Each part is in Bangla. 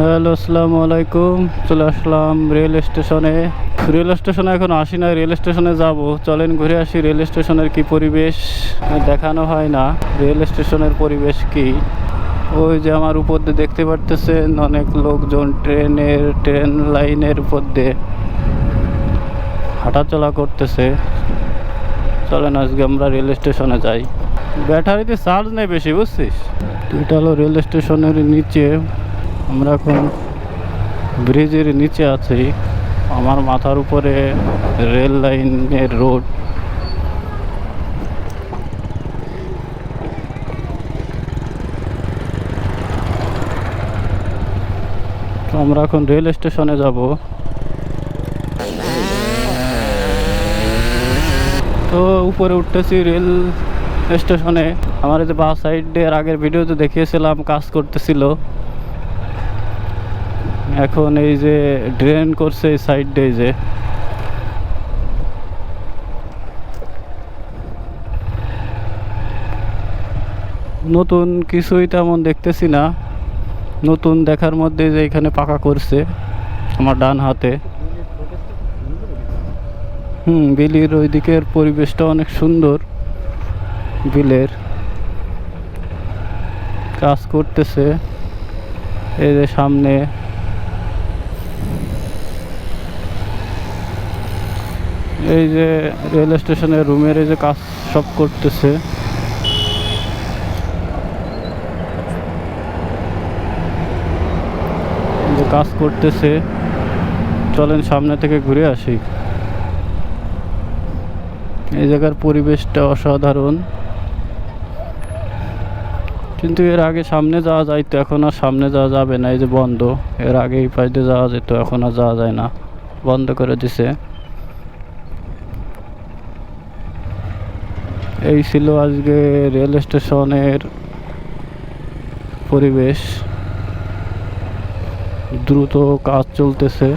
হ্যালো, আসসালামু আলাইকুম। চলে আসলাম রেল স্টেশনে। রেল স্টেশনে এখন আসি না রেল স্টেশনে যাব। চলেন ঘুরে আসি রেল স্টেশনের কি পরিবেশ? দেখানো হয় না। রেল স্টেশনের পরিবেশ কি? ওই যে আমার উপর দিয়ে দেখতে পারতেছেন অনেক লোকজন ট্রেনের, ট্রেন লাইনের উপর দিয়ে। হাঁটাচলা করতেছে। চলেন আজকে আমরা রেল স্টেশনে যাই। ব্যাটারিতে চার্জ নেই বেশি, বুঝছিস? এটা হলো রেল স্টেশনের নিচে। আমরা এখন ব্রিজের নিচে আছি। আমার মাথার উপরে রেল লাইনের রোড। আমরা এখন রেল স্টেশনে যাব। তো উপরে উঠতেছি রেল স্টেশনে। আমার যে বা সাইডের আগের ভিডিওতে দেখিয়েছিলাম, কাজ করতেছিল। এখন এই যে ড্রেন করছে এই সাইড যে। নতুন কিছুই তেমন দেখতেছি না। নতুন দেখার মধ্যে যে এখানে পাকা করছে আমার ডান হাতে। হুম, বিলির ওই দিকের পরিবেশটা অনেক সুন্দর। বিলের কাজ করতেছে। এই যে সামনে এই যে রেল স্টেশনের রুমের এই যে কাজ সব করতেছে। কাজ করতেছে। চলেন সামনে থেকে ঘুরে আসি। এই জায়গার পরিবেশটা অসাধারণ। কিন্তু এর আগে সামনে যাওয়া যাইতো, এখন আর সামনে যাওয়া যাবে না। এই যে বন্ধ, এর আগে এই পাশ দিয়ে যাওয়া যেত, এখন আর যাওয়া যায় না। বন্ধ করে দিছে। এই ছিল আজকে রেল স্টেশনের পরিবেশ। দ্রুত কাজ চলতেছে।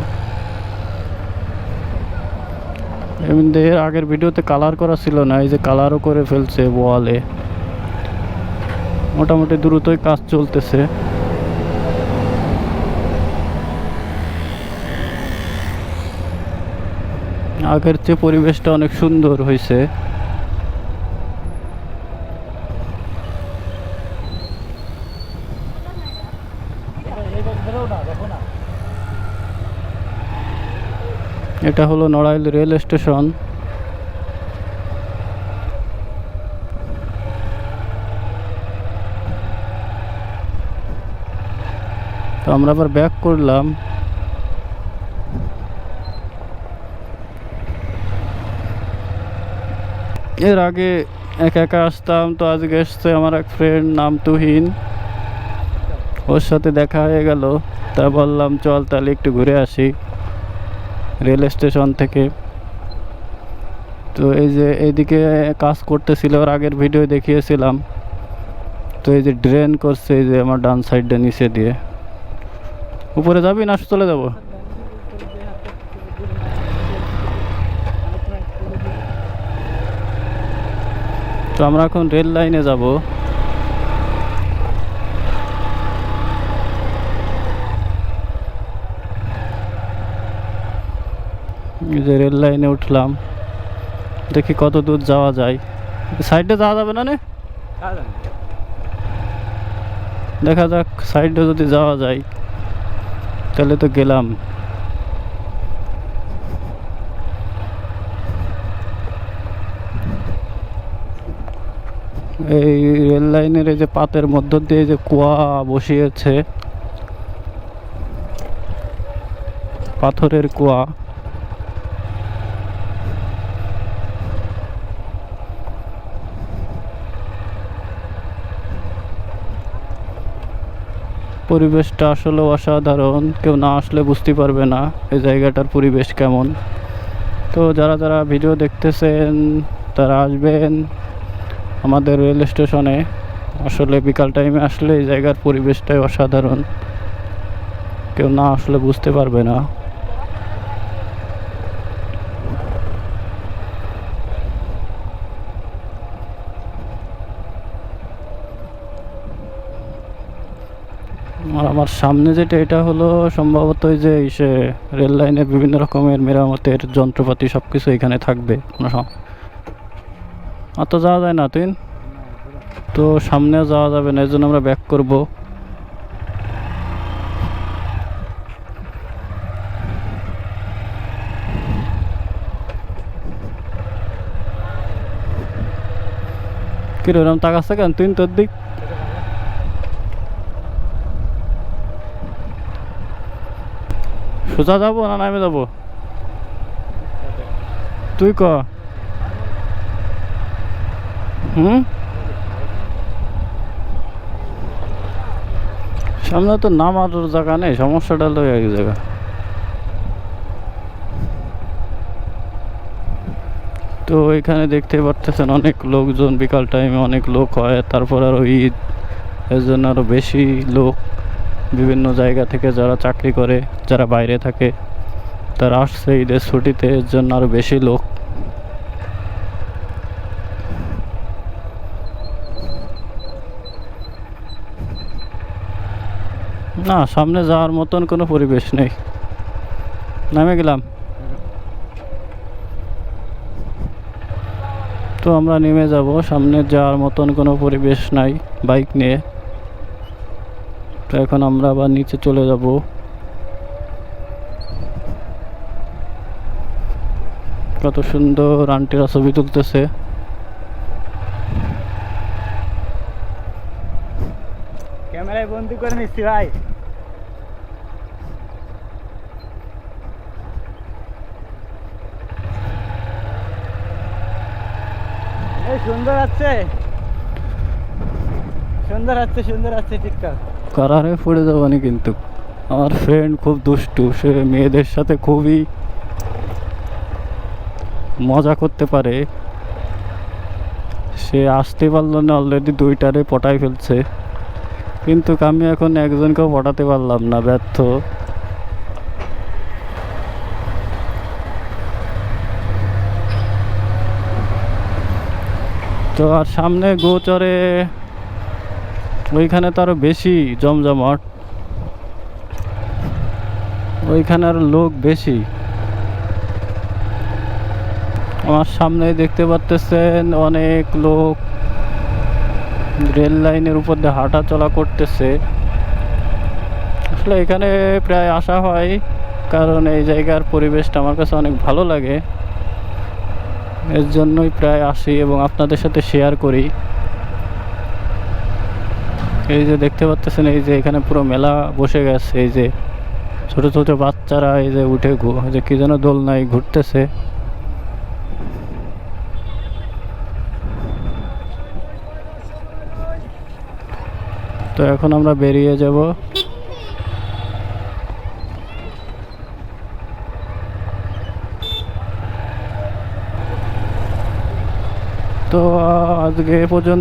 এমনি এর আগের ভিডিওতে কালার করা ছিল না, এই যে কালারও করে ফেলছে ওয়ালে মোটামুটি দ্রুতই কাজ চলতেছে। আগের চেয়ে পরিবেশটা অনেক সুন্দর হয়েছে এটা হলো নড়াইল রেল স্টেশন। তো আমরা আবার ব্যাক করলাম। এর আগে একা একা আসতাম, তো আজকে এসছে আমার এক ফ্রেন্ড নাম তুহিন। ওর সাথে দেখা হয়ে গেল, তা বললাম, চল তাহলে একটু ঘুরে আসি। রেল স্টেশন থেকে। তো এই যে এইদিকে কাজ করতেছিল, ওর আগের ভিডিও দেখিয়েছিলাম। তো এই যে ড্রেন করছে, এই যে আমার ডান সাইডটা নিচে দিয়ে। উপরে যাবি না চলে যাব? তো আমরা এখন রেল লাইনে যাব। যে রেল লাইনে উঠলাম। দেখি কত দূর যাওয়া যায়। সাইডে যাওয়া যাবে না নে? দেখা যাক, সাইডে যদি যাওয়া যায়, তাহলে তো গেলাম। এই রেল লাইনের এই যে পাতের মধ্য দিয়ে যে কুয়া বসিয়েছে। পাথরের কুয়া। পরিবেশটা আসলে অসাধারণ। কেউ না আসলে বুঝতে পারবে না এই জায়গাটার পরিবেশ কেমন। তো যারা যারা ভিডিও দেখতেছেন, তারা আসবেন আমাদের রেল স্টেশনে। আসলে বিকাল টাইমে আসলে এই জায়গার পরিবেশটাই অসাধারণ। কেউ না আসলে বুঝতে পারবে না। আর আমার সামনে যেটা, এটা হলো সম্ভবত যে ইসে রেল লাইনের বিভিন্ন রকমের মেরামতের যন্ত্রপাতি সব কিছু এখানে থাকবে, কোনো আর তো যাওয়া যায় না তুই তো সামনে যাওয়া যাবে না এই জন্য আমরা ব্যাক করব। কীরকম তাকাচ্ছে কেন? তুই তোর দিক সোজা যাব না নামে যাব? তুই ক? হুম? সামনে তো নামার জায়গা নেই, সমস্যাটা হলো এক জায়গা। তো এখানে দেখতে পারতেছেন অনেক লোকজন, বিকাল টাইমে অনেক লোক হয়, তারপর আরও ঈদ, এর জন্য আরও বেশি লোক। বিভিন্ন জায়গা থেকে যারা চাকরি করে, যারা বাইরে থাকে, তারা আসছে ঈদের ছুটিতে, এর জন্য আরও বেশি লোক। না, সামনে যাওয়ার মতন কোনো পরিবেশ নেই। নামে গেলাম। তো আমরা নেমে যাব। সামনে যাওয়ার মতন কোনো পরিবেশ নাই বাইক নিয়ে। তো এখন আমরা আবার নিচে চলে যাব। কত সুন্দর আন্টিরা ছবি তুলতেছে। ক্যামেরায় বন্দি করে নিচ্ছি ভাই। সুন্দর আছে। সুন্দর আছে সুন্দর আছে টিকটক কারারে পড়ে যাবানি কিন্তু। আমার ফ্রেন্ড খুব দুষ্টু, সে মেয়েদের সাথে খুবই মজা করতে পারে। সে আসতে পারল না অলরেডি দুইটারে পটাই ফেলছে। কিন্তু আমি এখন একজনকেও পটাতে পারলাম না, ব্যর্থ। তো আর সামনে গোচরে ওইখানে তো আরও বেশি জমজমাট। ওইখানে আরও লোক বেশি। আমার সামনে দেখতে পারতেছেন অনেক লোক রেল লাইনের উপর দিয়ে হাঁটা চলা করতেছে। আসলে এখানে প্রায় আসা হয়, কারণ এই জায়গার পরিবেশটা আমার কাছে অনেক ভালো লাগে। এর জন্যই প্রায় আসি এবং আপনাদের সাথে শেয়ার করি। এই যে দেখতে পাচ্ছেন এই যে এখানে পুরো মেলা বসে গেছে, এই যে ছোট ছোট বাচ্চারা এই যে উঠে যে কি যেন দোলনায় ঘুরতেছে। তো এখন আমরা বেরিয়ে যাব। তো আজকে এ পর্যন্ত